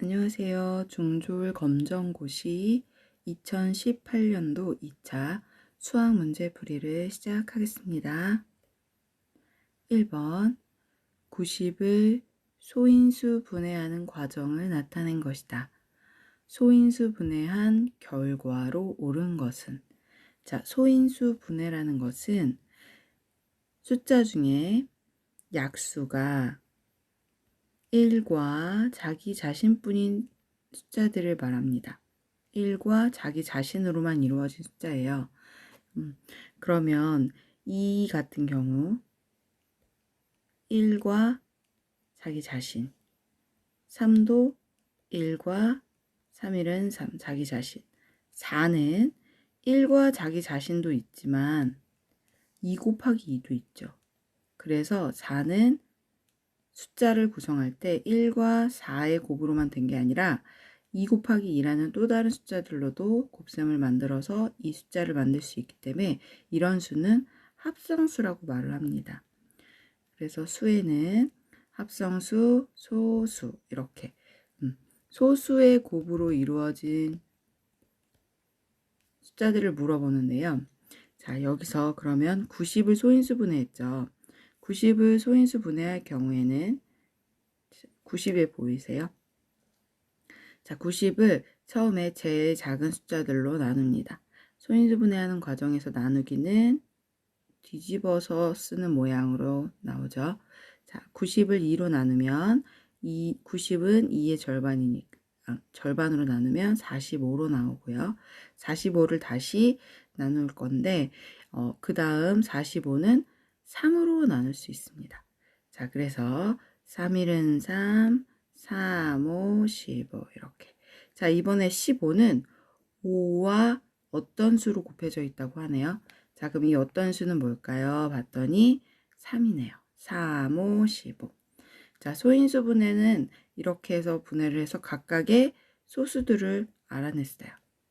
안녕하세요. 중졸 검정고시 2018년도 2차 수학 문제 풀이를 시작하겠습니다. 1번 90을 소인수 분해하는 과정을 나타낸 것이다. 소인수 분해한 결과로 옳은 것은 자, 소인수 분해라는 것은 숫자 중에 약수가 1과 자기 자신뿐인 숫자들을 말합니다. 1과 자기 자신으로만 이루어진 숫자예요. 음, 그러면 2 같은 경우 1과 자기 자신 3도 1과 3일은 3, 자기 자신 4는 1과 자기 자신도 있지만 2 곱하기 2도 있죠. 그래서 4는 숫자를 구성할 때 1과 4의 곱으로만 된 게 아니라 2 곱하기 2라는 또 다른 숫자들로도 곱셈을 만들어서 이 숫자를 만들 수 있기 때문에 이런 수는 합성수라고 말을 합니다. 그래서 수에는 합성수, 소수 이렇게 음, 소수의 곱으로 이루어진 숫자들을 물어보는데요. 자 여기서 그러면 90을 소인수 분해 했죠. 90을 소인수 분해할 경우에는 90에 보이세요? 자, 90을 처음에 제일 작은 숫자들로 나눕니다. 소인수 분해하는 과정에서 나누기는 뒤집어서 쓰는 모양으로 나오죠. 자, 90을 2로 나누면 이 90은 2의 절반이니까 아, 절반으로 나누면 45로 나오고요. 45를 다시 나눌 건데 어, 그 다음 45는 3으로 나눌 수 있습니다. 자, 그래서 3일은 3, 3, 5, 15 이렇게. 자, 이번에 15는 5와 어떤 수로 곱해져 있다고 하네요. 자, 그럼 이 어떤 수는 뭘까요? 봤더니 3이네요. 3, 5, 15. 자, 소인수 분해는 이렇게 해서 분해를 해서 각각의 소수들을 알아냈어요.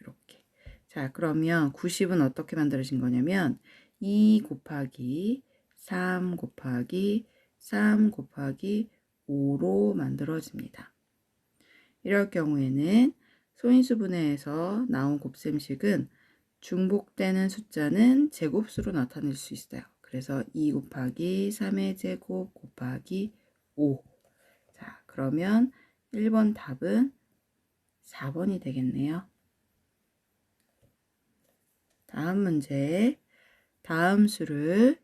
이렇게. 자, 그러면 90은 어떻게 만들어진 거냐면 2 곱하기 3 곱하기 3 곱하기 5로 만들어집니다. 이럴 경우에는 소인수 분해에서 나온 곱셈식은 중복되는 숫자는 제곱수로 나타낼 수 있어요. 그래서 2 곱하기 3의 제곱 곱하기 5. 자, 그러면 1번 답은 4번이 되겠네요. 다음 문제. 다음 수를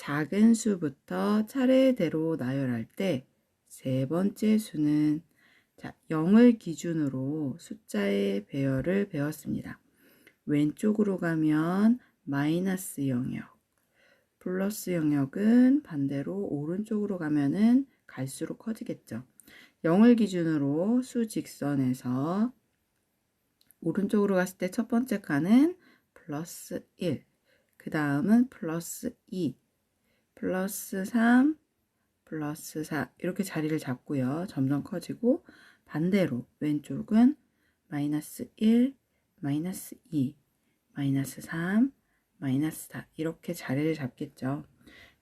작은 수부터 차례대로 나열할 때 세 번째 수는 자, 0을 기준으로 숫자의 배열을 배웠습니다. 왼쪽으로 가면 마이너스 영역, 플러스 영역은 반대로 오른쪽으로 가면은 갈수록 커지겠죠. 0을 기준으로 수 직선에서 오른쪽으로 갔을 때 첫 번째 칸은 플러스 1, 그 다음은 플러스 2, 플러스 3, 플러스 4 이렇게 자리를 잡고요. 점점 커지고 반대로 왼쪽은 마이너스 1, 마이너스 2, 마이너스 3, 마이너스 4 이렇게 자리를 잡겠죠.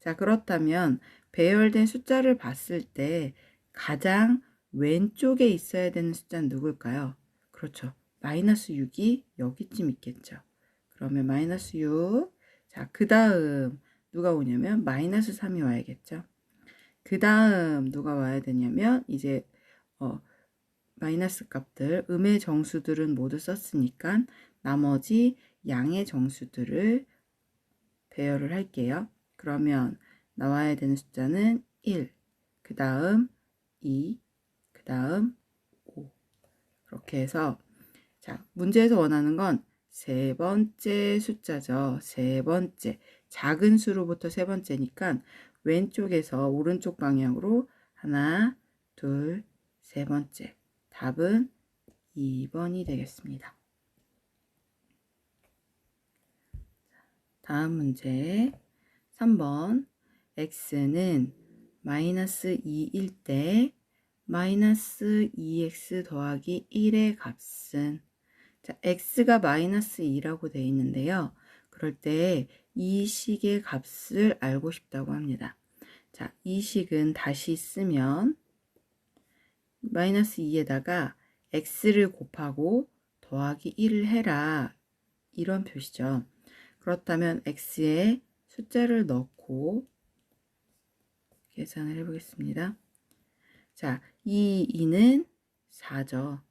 자 그렇다면 배열된 숫자를 봤을 때 가장 왼쪽에 있어야 되는 숫자는 누굴까요? 그렇죠. 마이너스 6이 여기쯤 있겠죠. 그러면 마이너스 6. 자, 그 다음 누가 오냐면 마이너스 3이 와야겠죠. 그 다음 누가 와야 되냐면 이제 어, 마이너스 값들 음의 정수들은 모두 썼으니까 나머지 양의 정수들을 배열을 할게요. 그러면 나와야 되는 숫자는 1, 그 다음 2, 그 다음 5 그렇게 해서 자 문제에서 원하는 건 세 번째 숫자죠. 세 번째 작은 수로부터 세 번째니까 왼쪽에서 오른쪽 방향으로 하나, 둘, 세 번째. 답은 2번이 되겠습니다. 다음 문제 3번 x는 마이너스 2일 때 마이너스 2x 더하기 1의 값은 자, x가 마이너스 2라고 되어 있는데요. 그럴 때 이 식의 값을 알고 싶다고 합니다. 자, 이 식은 다시 쓰면 마이너스 2에다가 x를 곱하고 더하기 1을 해라. 이런 표시죠. 그렇다면 x에 숫자를 넣고 계산을 해보겠습니다. 자, 이 2는 4죠.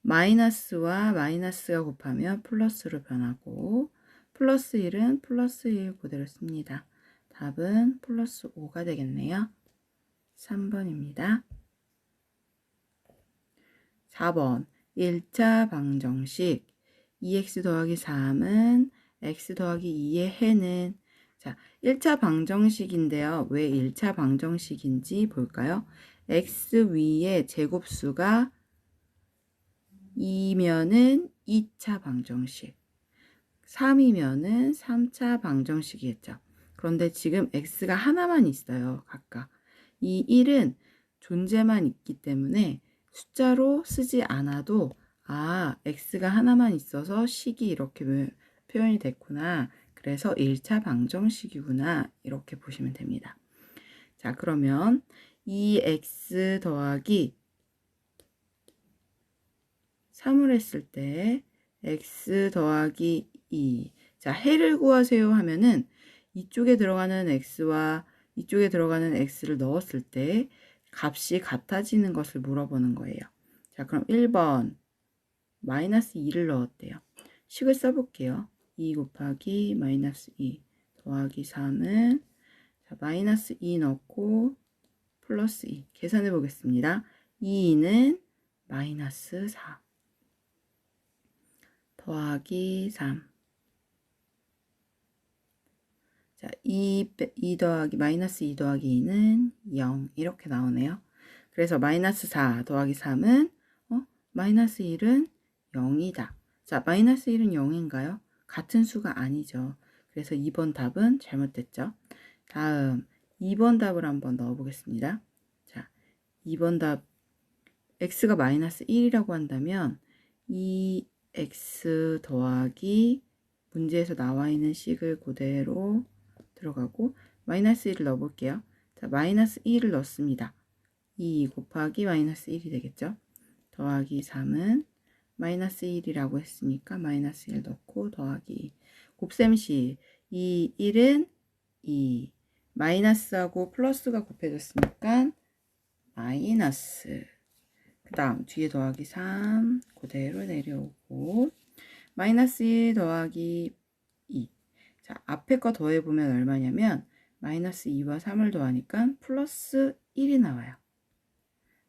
마이너스와 마이너스가 곱하면 플러스로 변하고 플러스 1은 플러스 1 그대로 씁니다. 답은 플러스 5가 되겠네요. 3번입니다. 4번 1차 방정식 2x 더하기 3은 x 더하기 2의 해는 자 1차 방정식인데요. 왜 1차 방정식인지 볼까요? x 위에 제곱수가 2면은 2차 방정식 3이면은 3차 방정식이겠죠. 그런데 지금 x가 하나만 있어요. 각각. 이 1은 존재만 있기 때문에 숫자로 쓰지 않아도 아, x가 하나만 있어서 식이 이렇게 표현이 됐구나. 그래서 1차 방정식이구나. 이렇게 보시면 됩니다. 자, 그러면 이 x 더하기 3을 했을 때 x 더하기 2. 자, 해를 구하세요 하면은 이쪽에 들어가는 x와 이쪽에 들어가는 x를 넣었을 때 값이 같아지는 것을 물어보는 거예요. 자, 그럼 1번 마이너스 2를 넣었대요. 식을 써볼게요. 2 곱하기 마이너스 2 더하기 3은 자, 마이너스 2 넣고 플러스 2 계산해 보겠습니다. 2는 마이너스 4 더하기 3 자, 2, 2 더하기 마이너스 2 더하기 2는 0 이렇게 나오네요. 그래서 마이너스 4 더하기 3은 어? 마이너스 1은 0이다. 자, 마이너스 1은 0인가요? 같은 수가 아니죠. 그래서 2번 답은 잘못됐죠. 다음 2번 답을 한번 넣어 보겠습니다. 자, 2번 답 x가 마이너스 1이라고 한다면 이 x 더하기 문제에서 나와 있는 식을 그대로 들어가고 마이너스 1을 넣어볼게요. 자, 마이너스 1을 넣습니다. 2 곱하기 마이너스 1이 되겠죠. 더하기 3은 마이너스 1이라고 했으니까 마이너스 1 넣고 더하기 2. 곱셈시 이 1은 2 마이너스하고 플러스가 곱해졌으니까 마이너스 그 다음 뒤에 더하기 3 그대로 내려오고 마이너스 1 더하기 2 자, 앞에 거 더해보면 얼마냐면 마이너스 2와 3을 더하니까 플러스 1이 나와요.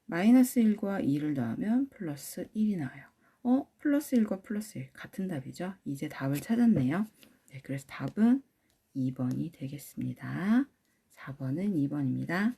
마이너스 1과 2를 더하면 플러스 1이 나와요. 어? 플러스 1과 플러스 1 같은 답이죠. 이제 답을 찾았네요. 네, 그래서 답은 2번이 되겠습니다. 4번은 2번입니다.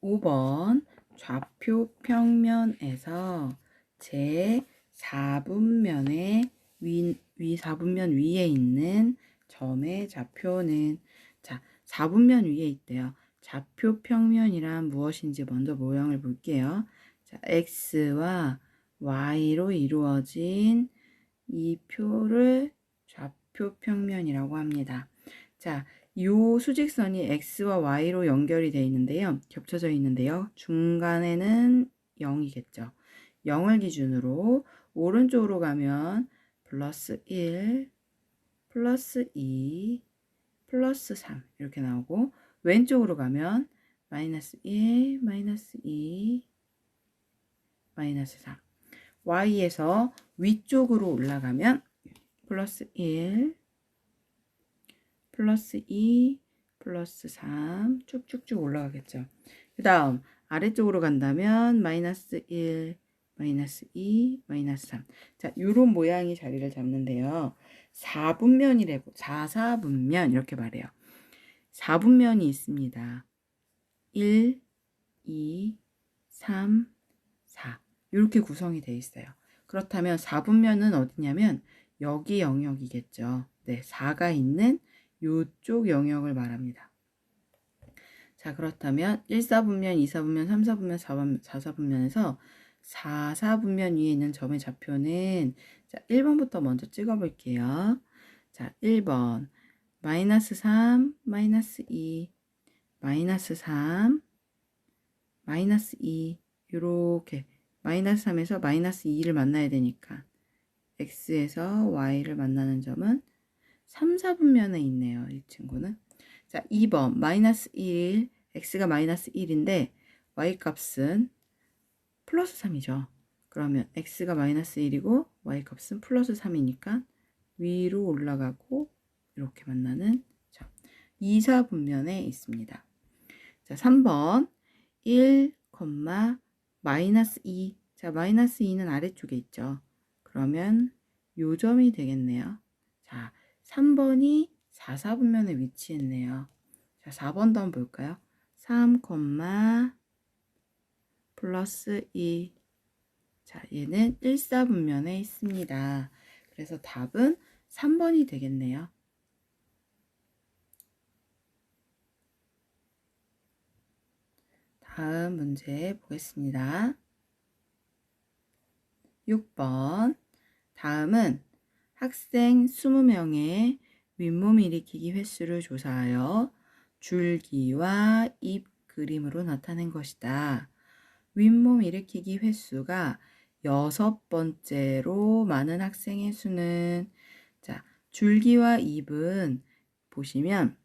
5번 좌표 평면에서 제 4분면의 위, 위 4분면 위에 있는 점의 좌표는 자 4분면 위에 있대요. 좌표 평면이란 무엇인지 먼저 모형을 볼게요. 자, x와 y로 이루어진 이 표를 좌표 평면이라고 합니다. 자, 요 수직선이 x와 y로 연결이 되어 있는데요. 겹쳐져 있는데요. 중간에는 0이겠죠. 0을 기준으로 오른쪽으로 가면 플러스 1, 플러스 2, 플러스 3 이렇게 나오고 왼쪽으로 가면 마이너스 1, 마이너스 2, 마이너스 3 y에서 위쪽으로 올라가면 플러스 1, 플러스 2, 플러스 3 쭉쭉쭉 올라가겠죠. 그 다음 아래쪽으로 간다면 마이너스 1, 마이너스 2, 마이너스 3. 자, 요런 모양이 자리를 잡는데요. 4분면이래고 4, 4분면 이렇게 말해요. 4분면이 있습니다. 1, 2, 3, 4 이렇게 구성이 되어 있어요. 그렇다면 4분면은 어디냐면 여기 영역이겠죠. 네, 4가 있는 요쪽 영역을 말합니다. 자, 그렇다면 1, 4분면, 2, 4분면, 3, 4분면, 4, 4, 4분면에서 4, 4분면 위에 있는 점의 좌표는 자, 1번부터 먼저 찍어 볼게요. 자, 1번 마이너스 3, 마이너스 2, 마이너스 3, 마이너스 2 요렇게 마이너스 3에서 마이너스 2를 만나야 되니까 x에서 y를 만나는 점은 3, 4분면에 있네요. 이 친구는. 자, 2번 마이너스 1 x가 마이너스 1인데 y 값은 플러스 3이죠. 그러면 x가 마이너스 1이고 y 값은 플러스 3이니까 위로 올라가고 이렇게 만나는 점. 2, 4분면에 있습니다. 자, 3번 1, 마이너스 2. 자, 마이너스 2는 아래쪽에 있죠. 그러면 요 점이 되겠네요. 자, 3번이 4, 4분면에 위치했네요. 자, 4번도 한번 볼까요? 3, 플러스 2. 자, 얘는 1, 4분면에 있습니다. 그래서 답은 3번이 되겠네요. 다음 문제 보겠습니다. 6번. 다음은 학생 20명의 윗몸 일으키기 횟수를 조사하여 줄기와 잎 그림으로 나타낸 것이다. 윗몸 일으키기 횟수가 여섯 번째로 많은 학생의 수는 자, 줄기와 잎은 보시면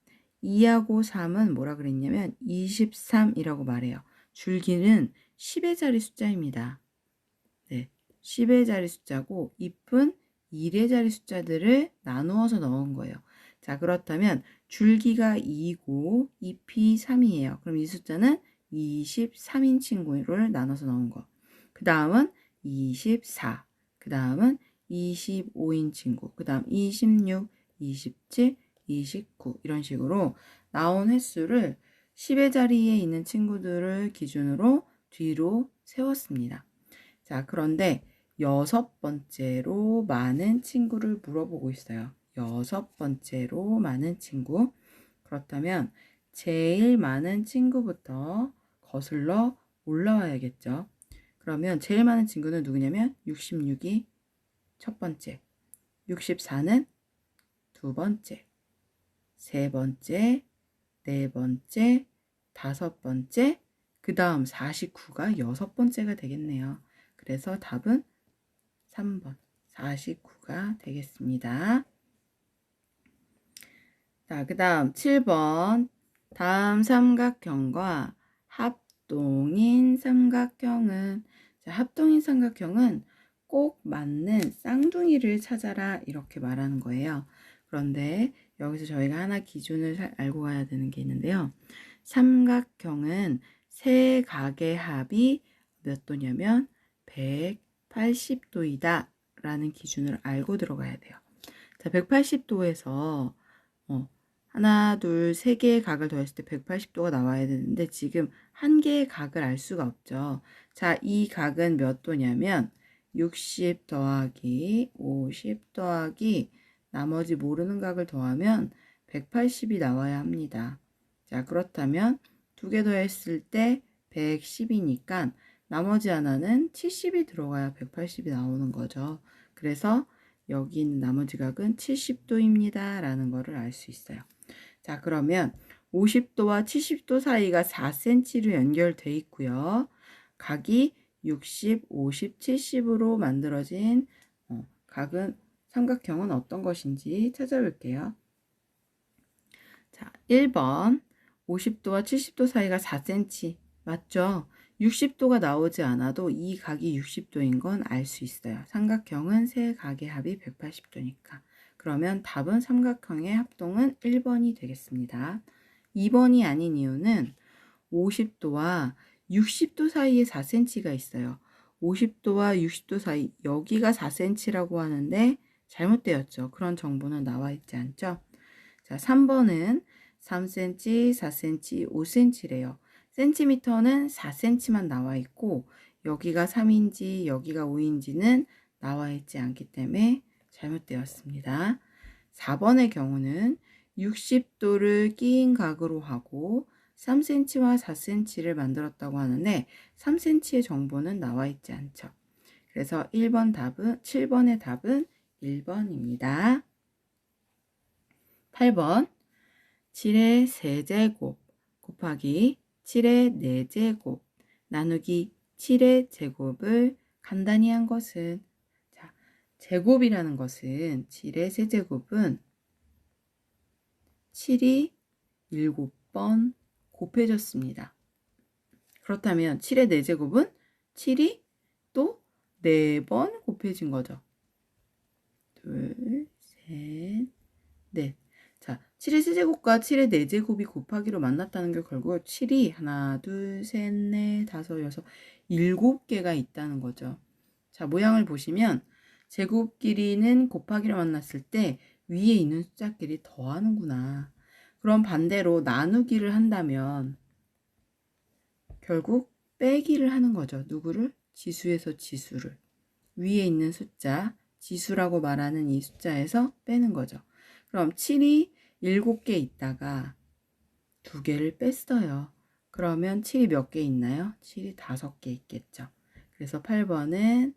2하고 3은 뭐라 그랬냐면 23이라고 말해요. 줄기는 10의 자리 숫자입니다. 네. 10의 자리 숫자고 잎은 1의 자리 숫자들을 나누어서 넣은 거예요. 자, 그렇다면 줄기가 2고 잎이 3이에요. 그럼 이 숫자는 23인 친구를 나눠서 넣은 거. 그 다음은 24. 그 다음은 25인 친구. 그 다음 26, 27, 29 이런 식으로 나온 횟수를 10의 자리에 있는 친구들을 기준으로 뒤로 세웠습니다. 자, 그런데 여섯 번째로 많은 친구를 물어보고 있어요. 여섯 번째로 많은 친구. 그렇다면 제일 많은 친구부터 거슬러 올라와야겠죠. 그러면 제일 많은 친구는 누구냐면 66이 첫 번째, 64는 두 번째, 세 번째, 네 번째, 다섯 번째, 그 다음 49가 여섯 번째가 되겠네요. 그래서 답은 3번 49가 되겠습니다. 자, 그 다음 7번 다음 삼각형과 합 동인 삼각형은 자, 합동인 삼각형은 꼭 맞는 쌍둥이를 찾아라 이렇게 말하는 거예요. 그런데 여기서 저희가 하나 기준을 알고 가야 되는 게 있는데요. 삼각형은 세 각의 합이 몇 도냐면 180도이다 라는 기준을 알고 들어가야 돼요. 자, 180도에서 어, 하나, 둘, 세 개의 각을 더했을 때 180도가 나와야 되는데 지금 한 개의 각을 알 수가 없죠. 자, 이 각은 몇 도냐면 60 더하기 50 더하기 나머지 모르는 각을 더하면 180이 나와야 합니다. 자, 그렇다면 두 개 더했을 때 110이니까 나머지 하나는 70이 들어가야 180이 나오는 거죠. 그래서 여기 있는 나머지 각은 70도입니다. 라는 거를 알 수 있어요. 자, 그러면 50도와 70도 사이가 4cm로 연결돼 있고요. 각이 60, 50, 70으로 만들어진 어, 각은 삼각형은 어떤 것인지 찾아볼게요. 자, 1번 50도와 70도 사이가 4cm 맞죠? 60도가 나오지 않아도 이 각이 60도인 건 알 수 있어요. 삼각형은 세 각의 합이 180도니까. 그러면 답은 삼각형의 합동은 1번이 되겠습니다. 2번이 아닌 이유는 50도와 60도 사이에 4cm가 있어요. 50도와 60도 사이 여기가 4cm라고 하는데 잘못되었죠. 그런 정보는 나와 있지 않죠. 자, 3번은 3cm, 4cm, 5cm래요. 센티미터는 4cm만 나와 있고 여기가 3인지 여기가 5인지는 나와 있지 않기 때문에 잘못되었습니다. 4번의 경우는 60도를 끼인 각으로 하고 3cm와 4cm를 만들었다고 하는데 3cm의 정보는 나와 있지 않죠. 그래서 1번 답은 7번의 답은 1번입니다. 8번 7의 세제곱 곱하기 7의 4제곱 나누기 7의 제곱을 간단히 한 것은 자, 제곱이라는 것은 7의 세제곱은 7이 7번 곱해졌습니다. 그렇다면 7의 4제곱은 7이 또 4번 곱해진 거죠. 둘, 셋, 넷. 자, 7의 세제곱과 7의 4제곱이 곱하기로 만났다는 게 결국 7이 하나, 둘, 셋, 넷, 다섯, 여섯, 일곱 개가 있다는 거죠. 자, 모양을 보시면 제곱 길이는 곱하기로 만났을 때 위에 있는 숫자끼리 더하는구나. 그럼 반대로 나누기를 한다면 결국 빼기를 하는 거죠. 누구를? 지수에서 지수를. 위에 있는 숫자, 지수라고 말하는 이 숫자에서 빼는 거죠. 그럼 7이 7개 있다가 2개를 뺐어요. 그러면 7이 몇 개 있나요? 7이 5개 있겠죠. 그래서 8번은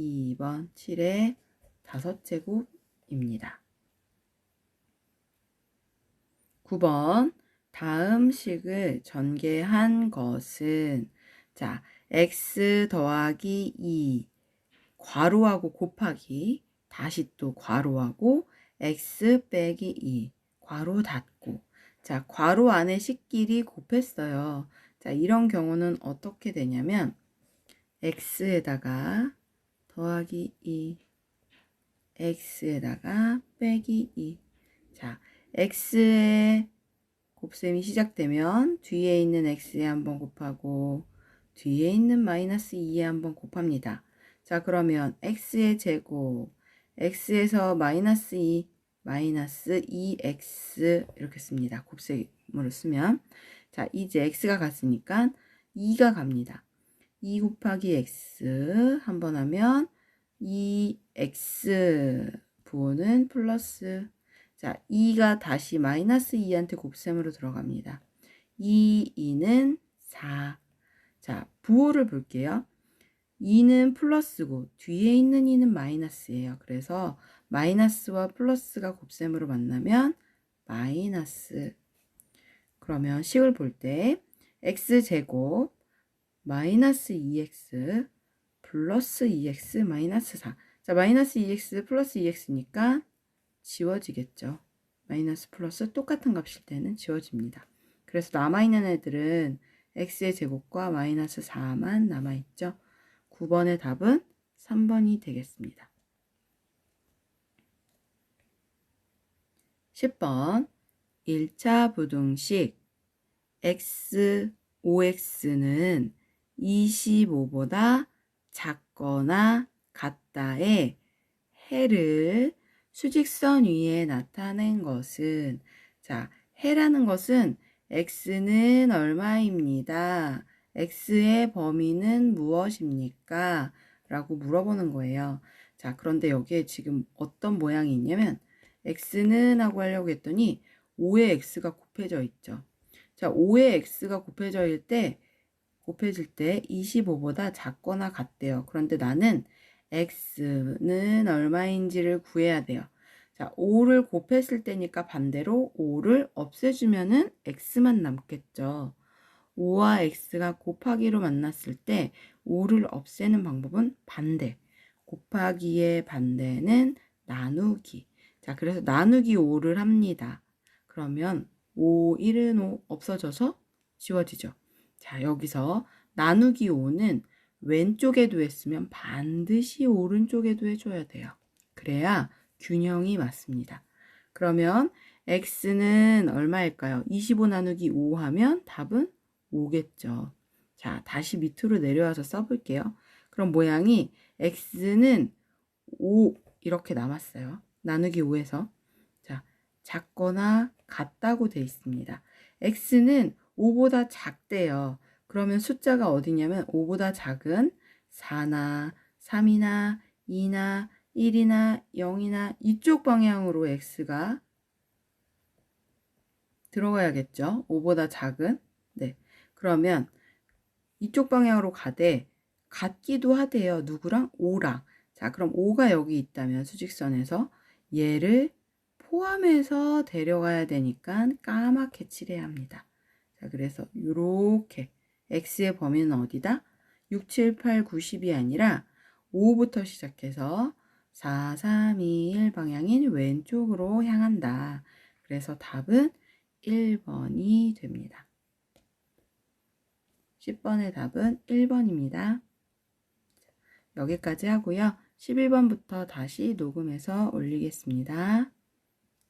2번 7의 5제곱입니다. 9번 다음 식을 전개한 것은 자 x 더하기 2 괄호하고 곱하기 다시 또 괄호하고 x 빼기 2 괄호 닫고 자 괄호 안에 식끼리 곱했어요. 자 이런 경우는 어떻게 되냐면 x에다가 더하기 2 x에다가 빼기 2 자, x의 곱셈이 시작되면 뒤에 있는 x에 한번 곱하고 뒤에 있는 마이너스 2에 한번 곱합니다. 자, 그러면 x의 제곱, x에서 마이너스 2, 마이너스 2x 이렇게 씁니다. 곱셈으로 쓰면. 자, 이제 x가 갔으니까 2가 갑니다. 2 곱하기 x 한번 하면 2x 부호는 플러스 자 2가 다시 마이너스 2한테 곱셈으로 들어갑니다. 2, 2는 4. 자 부호를 볼게요. 2는 플러스고 뒤에 있는 2는 마이너스예요. 그래서 마이너스와 플러스가 곱셈으로 만나면 마이너스 그러면 식을 볼 때 x제곱 마이너스 2x 플러스 2x 마이너스 4. 자, 마이너스 2x 플러스 2x니까 지워지겠죠. 마이너스 플러스 똑같은 값일 때는 지워집니다. 그래서 남아있는 애들은 x의 제곱과 마이너스 4만 남아있죠. 9번의 답은 3번이 되겠습니다. 10번 1차 부등식 x, 5x는 25보다 작거나 같다의 해를 수직선 위에 나타낸 것은 자, 해라는 것은 x는 얼마입니다. x의 범위는 무엇입니까? 라고 물어보는 거예요. 자, 그런데 여기에 지금 어떤 모양이 있냐면 x는 하고 하려고 했더니 5의 x가 곱해져 있죠. 자, 5의 x가 곱해져 때 곱해질 때 25보다 작거나 같대요. 그런데 나는 x는 얼마인지를 구해야 돼요. 자, 5를 곱했을 때니까 반대로 5를 없애주면은 x만 남겠죠. 5와 x가 곱하기로 만났을 때 5를 없애는 방법은 반대. 곱하기의 반대는 나누기. 자, 그래서 나누기 5를 합니다. 그러면 5, 1은 5 없어져서 지워지죠. 자, 여기서 나누기 5는 왼쪽에도 했으면 반드시 오른쪽에도 해줘야 돼요. 그래야 균형이 맞습니다. 그러면 x는 얼마일까요? 25 나누기 5 하면 답은 5겠죠. 자, 다시 밑으로 내려와서 써볼게요. 그럼 모양이 x는 5 이렇게 남았어요. 나누기 5에서. 자, 작거나 같다고 돼 있습니다. x는 5보다 작대요. 그러면 숫자가 어디냐면 5보다 작은 4나 3이나 2나 1이나 0이나 이쪽 방향으로 x가 들어가야겠죠. 5보다 작은. 네. 그러면 이쪽 방향으로 가되 같기도 하대요. 누구랑? 5랑. 자, 그럼 5가 여기 있다면 수직선에서 얘를 포함해서 데려가야 되니까 까맣게 칠해야 합니다. 자, 그래서 이렇게 x의 범위는 어디다? 6, 7, 8, 9, 10이 아니라 5부터 시작해서 4, 3, 2, 1 방향인 왼쪽으로 향한다. 그래서 답은 1번이 됩니다. 10번의 답은 1번입니다. 여기까지 하고요. 11번부터 다시 녹음해서 올리겠습니다.